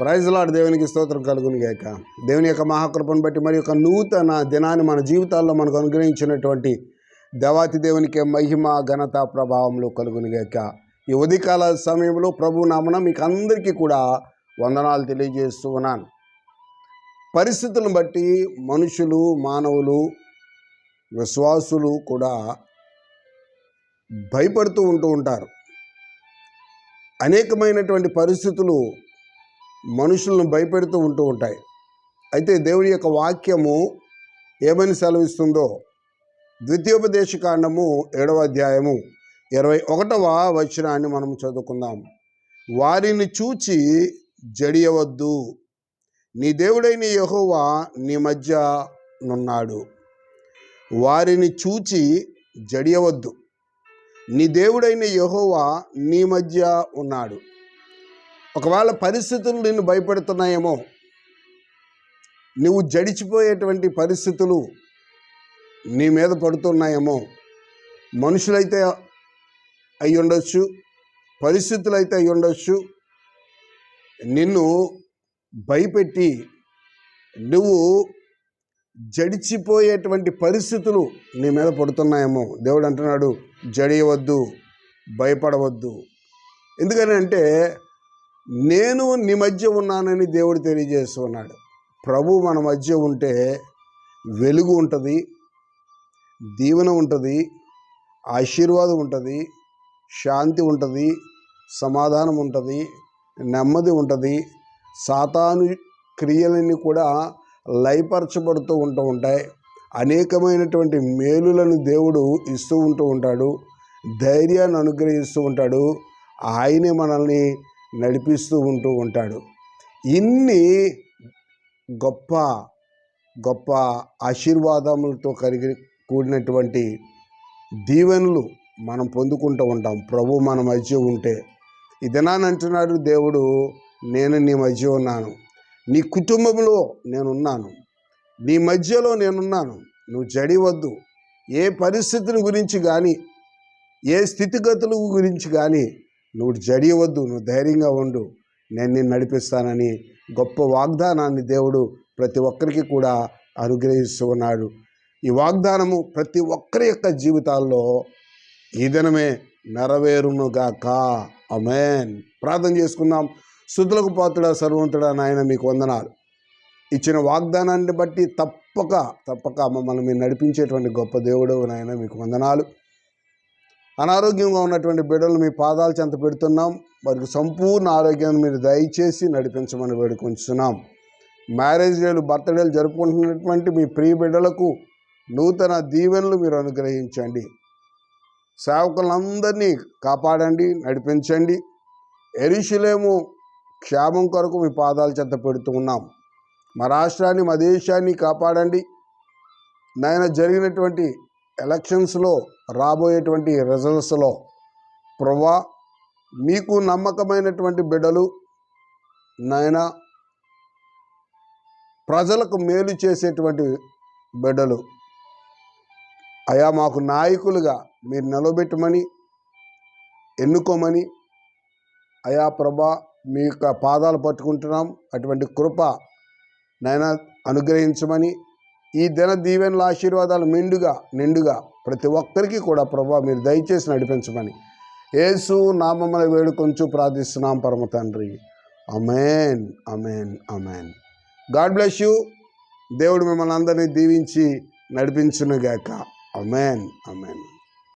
ప్రైజ్లాడు దేవునికి స్తోత్రం కలుగును గాక. దేవుని యొక్క మహాకృపను బట్టి మరి యొక్క నూతన దినాన్ని మన జీవితాల్లో మనకు అనుగ్రహించినటువంటి దేవాతి దేవునికి మహిమ ఘనత ప్రభావంలో కలుగును గాక. ఈ ఉదయకాల సమయంలో ప్రభు నామన మీకు అందరికీ కూడా వందనాలు తెలియజేస్తూ ఉన్నాను. పరిస్థితులను బట్టి మనుషులు మానవులు విశ్వాసులు కూడా భయపడుతూ ఉంటూ ఉంటారు. అనేకమైనటువంటి పరిస్థితులు మనుషులను భయపెడుతూ ఉంటూ ఉంటాయి. అయితే దేవుని యొక్క వాక్యము ఏమని సెలవిస్తుందో? ద్వితీయోపదేశ కాండము ఏడవ అధ్యాయము ఇరవై ఒకటవ వచనాన్ని మనం చదువుకుందాం. వారిని చూచి జడియవద్దు. నీ దేవుడైన యహోవా నీ మధ్య నున్నాడు. వారిని చూచి జడియవద్దు. నీ దేవుడైన యహోవా నీ మధ్య ఉన్నాడు. ఒకవేళ పరిస్థితులు నిన్ను భయపెడుతున్నాయేమో నువ్వు జడిచిపోయేటువంటి పరిస్థితులు నీ మీద పడుతున్నాయేమో మనుషులైతే అయి ఉండొచ్చు పరిస్థితులు అయితే అయి ఉండొచ్చు నిన్ను భయపెట్టి నువ్వు జడిచిపోయేటువంటి పరిస్థితులు నీ మీద పడుతున్నాయేమో. దేవుడు అంటున్నాడు జడియవద్దు భయపడవద్దు. ఎందుకని అంటే నేను నీ మధ్య ఉన్నానని దేవుడు తెలియజేస్తున్నాడు. ప్రభు మన మధ్య ఉంటే వెలుగు ఉంటుంది దీవెన ఉంటుంది ఆశీర్వాదం ఉంటుంది శాంతి ఉంటుంది సమాధానం ఉంటుంది నెమ్మది ఉంటుంది. సాతాను క్రియలన్నీ కూడా లయపరచబడుతూ ఉంటూ ఉంటాయి. అనేకమైనటువంటి మేలులను దేవుడు ఇస్తూ ఉంటూ ఉంటాడు. ధైర్యాన్ని అనుగ్రహిస్తూ ఉంటాడు. ఆయనే మనల్ని నడిపిస్తూ ఉంటూ ఉంటాడు. ఇన్ని గొప్ప గొప్ప ఆశీర్వాదములతో కలిగి కూడినటువంటి దీవెనలు మనం పొందుకుంటూ ఉంటాం. ప్రభు మన మధ్య ఉంటే. ఇదనానంటున్నాడు దేవుడు నేను నీ మధ్య ఉన్నాను. నీ కుటుంబంలో నేనున్నాను. నీ మధ్యలో నేనున్నాను. నువ్వు జడివద్దు. ఏ పరిస్థితిని గురించి కానీ ఏ స్థితిగతుల గురించి కానీ నువ్వు జడియవద్దు నువ్వు ధైర్యంగా ఉండు. నేను నిన్ను నడిపిస్తానని గొప్ప వాగ్దానాన్ని దేవుడు ప్రతి ఒక్కరికి కూడా అనుగ్రహిస్తూ ఉన్నాడు. ఈ వాగ్దానము ప్రతి ఒక్కరి యొక్క జీవితాల్లో ఈ దినమే నెరవేరునుగాక. అమేన్ ప్రార్థన చేసుకుందాం. శుద్ధులకు పాత్రుడా సర్వంతుడా నాయన మీకు వందనాలు. ఇచ్చిన వాగ్దానాన్ని బట్టి తప్పక తప్పక మమ్మల్ని మీరు నడిపించేటువంటి గొప్ప దేవుడు నాయన మీకు వందనాలు. అనారోగ్యంగా ఉన్నటువంటి బిడ్డలు మీ పాదాలు చెంత పెడుతున్నాం. వారికి సంపూర్ణ ఆరోగ్యాన్ని మీరు దయచేసి నడిపించమని వేడుకొంచున్నాం మ్యారేజ్ డేలు బర్త్డేలు జరుపుకుంటున్నటువంటి మీ ప్రియ బిడ్డలకు నూతన దీవెనలు మీరు అనుగ్రహించండి. సేవకులందరినీ కాపాడండి నడిపించండి. ఎరిశిలేము క్షేమం కొరకు మీ పాదాలు చెంత పెడుతూ ఉన్నాం. మా రాష్ట్రాన్ని మా దేశాన్ని కాపాడండి. నాయన జరిగినటువంటి ఎలక్షన్స్లో రాబోయేటువంటి రిజల్ట్స్లో ప్రభా మీకు నమ్మకమైనటువంటి బిడ్డలు నాయన ప్రజలకు మేలు చేసేటువంటి బిడ్డలు. అయా మాకు నాయకులుగా మీరు నిలబెట్టమని ఎన్నుకోమని అయా ప్రభా మీ యొక్క పాదాలు పట్టుకుంటున్నాం. అటువంటి కృప నైనా అనుగ్రహించమని ఈ దిన దీవెనల ఆశీర్వాదాలు మెండుగా నిండుగా ప్రతి ఒక్కరికి కూడా ప్రభా మీరు దయచేసి నడిపించమని యేసు నామమ్మల వేడుకొంచు ప్రార్థిస్తున్నాం పరమ తండ్రి. Amen amen amen God bless you. దేవుడు మిమ్మల్ని అందరినీ దీవించి నడిపించునుగాక. అమేన్ అమేన్